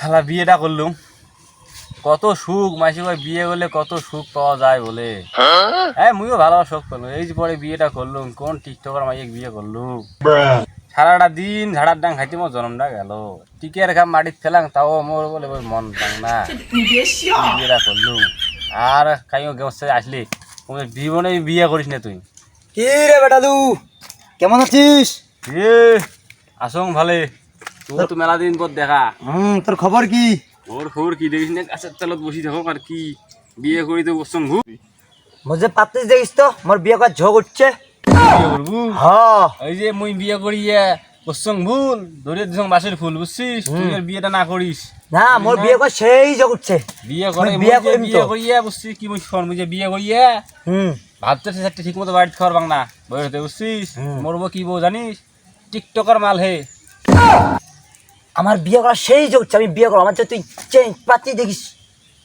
শালা বিয়েটা করলুম। কত সুখ মাসি ভাই বিয়ে করলে কত সুখ পাওয়া যায় বলে। হ্যাঁ মুইও ভালো শখ পেলাম। এই যে পরে বিয়েটা করলুম কোন টিকটকার মাইকে বিয়ে করলুম। সারাটা দিন ঝাড়ার ডাং খাইতে মোর জন্মটা গেল। টিকের খাম মাটির ফেলাং তাও মোর বলে মন ডাং না। বিয়েটা করলুম। আর কাইও গেছে আসলি। জীবনে বিয়ে করিস না তুই। কি রে বেটা দু? কেমন আছিস? এ আসং ভালে। তোর তো মেলা দিন পর দেখা? হুম তোর খবর কি? ওর খবর কি? দেখিস না? গাছের তলত বসি থাকো আর কি বিয়ে করি তো বসছং ভু মজে পাতিস দেখিস তো মোর বিয়ে করার ঝোঁক উঠছে। হ্যাঁ এই যে মুই বিয়ে বসছং ভুল ধরে বাসের ফুল বুঝছিস তুই আর বিয়েটা না করিস না মোর বিয়ে করার সেই ঝোঁক উঠছে। বিয়ে করে বিয়ে। করিয়া বুঝছিস কি মুই মুই যে বিয়ে করিয়া হুম ভাবতে চারটে ঠিক মতো বাড়িতে খাওয়ার বাং না বই হতে বুঝছিস মরবো কি বউ জানিস টিকটকার মাল হে। আমার বিয়ে করার সেই উঠছে আমি বিয়ে করব। আমার তুই চেঞ্জ পাতি দেখিস।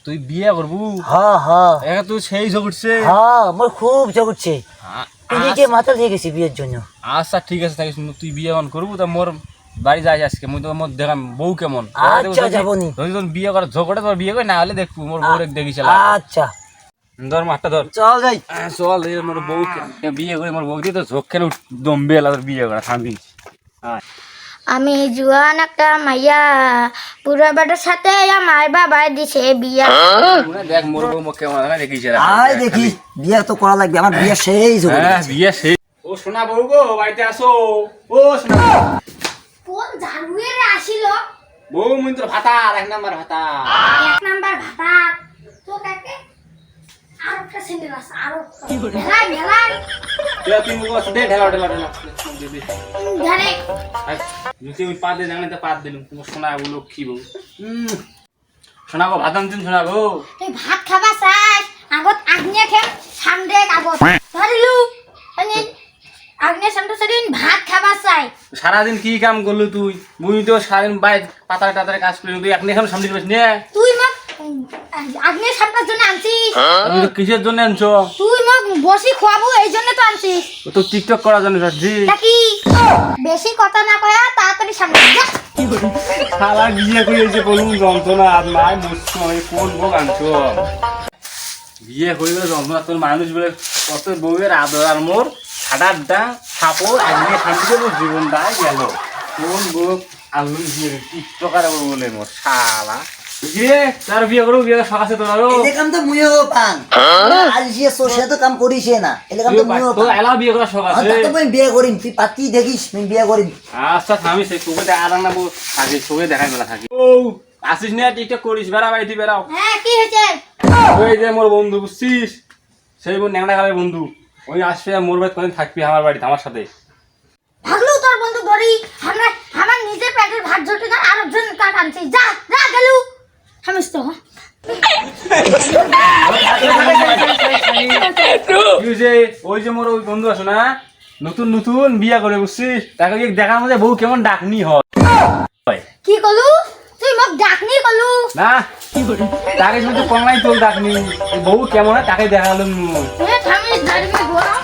তুই বিয়ে করবু? হ্যাঁ হ্যাঁ। একা তুই সেই ঝোঁক উঠছে। হ্যাঁ মোর খুব ঝোঁক উঠছে। আ- এদিকে মাথা দিয়ে গেছি বিয়ের জন্য। আচ্ছা ঠিক আছে থাকিস তুই বিয়ে এখন করবু তা মোর বাড়ি যাই আজকে। মুই তো মোর দেখাম বউ কেমন। আচ্ছা, যাবনি। যদি তোর বিয়ে করার ঝগড়া তোর বিয়ে করে না হলে দেখব মোর বউ দেখিস আচ্ছা। ধর মাঠটা ধর। চল যাই। চল মোর বউ বিয়ে করে মোর বউ দিয়ে তো ঝোঁক খেলে দমবে এলা তোর বিয়ে করা থামি আমি জুয়ান একটা মাইয়া। পুরো বেটার সাথে আমার বাবাই দিছে বিয়া। দেখ মোর বউ মোক কেমন আছে দেখিস আয় দেখি বিয়ে তো করা লাগবে আমার বিয়ে সেই হ্যাঁ। বিয়ে শেষ ও সোনা বউ গো বাড়িতে আসো। ও সোনা কোন ঝাড়ুয়ের আসিল? বউ মুই তোর ভাতা এক নাম্বার ভাতা এক নাম্বার ভাতা তো কাকে? আর একটা আছে আরও মেলা মেলা তুই তুই মুখ দে ঢেলা ঢেলা ঢেলা। দে, দে। ধারে আই, নিচে ওই পা দিয়ে জানলে তো পা দিলুম। তোমার সোনা বউ লক্ষ্মী বউ। সোনা গো ভাত আনছেন সোনা গো তুই ভাত খাবা চাই। আগত আগ্নে খেম সামনে আগত। ধরিলু আগ্নে সামনে সেদিন ভাত খাবা চাই। সারাদিন কি কাম করলু তুই? মুই তো সারাদিন বাইর পাতারে টাতারে কাজ করি তুই এখন এখন সামনে নে। তুই মোক আগ্নে সামটার জন্য আনছিস? তুমি তো কিসের জন্য আনছো? তুই মোক বসি খোয়াবো এই জন্য তো আনছিস। ও তো টিকটক করার জন্য বেশি কথা না কয়া তাড়াতাড়ি সামনে যা। শালা বিয়ে করে এসে বলুন যন্ত্রণা আর নাই কোন ভোগ আনছো? বিয়ে হয়ে গেলে যন্ত্রণা তোর মানুষ বলে কত বউয়ের আদর আর মোর ছাটার ডা সাপোর একদিকে শান্তিতে মোর জীবনটা গেল। কোন বউ আলু বিয়ে টিকটকার বলে মোর শালা? বিয়ে তার বিয়ে করব বিয়ে সকাশে তোরারও এলে কাম তো মুইও পাং। আজ যে সোসে তো কাম করিস না এলে কাম তো মুইও তোর এলা বিয়ে করা সকাশে হ্যাঁ, তো মুই বিয়ে করিম তুই পাতি দেখিস মুই বিয়ে করিম। আচ্ছা আমি সেই তোকে দেখা না বউ তোকে দেখাই বেলা থাকি। ও। আসিস না টিকটক করিস বেড়া বাড়িতে বেড়াও হ্যাঁ কি হয়েছে? ওই যে মোর বন্ধু বুঝছিস? সেই বোন ন্যাংরা খাবে বন্ধু। ওই আসবে মোর বাড়িতে কদিন থাকবি আমার বাড়িতে আমার সাথে। ভাগলু তোর বন্ধু ধরি আমরা আমার নিজের পেটের ভাত জোটে না আর একজন কাট আনছি যা। হামিস তো? তুই যে ওই যে মোর ওই বন্ধু আছে না? নতুন নতুন বিয়া করে বুঝছিস তাকে দেখার মধ্যে বউ কেমন ডাকনি হয়। কি কলু? তুই মোক ডাকনি কলু। না তাকে শুধু কমলাই তোর ডাকনি। বউ কেমন তাকে গরম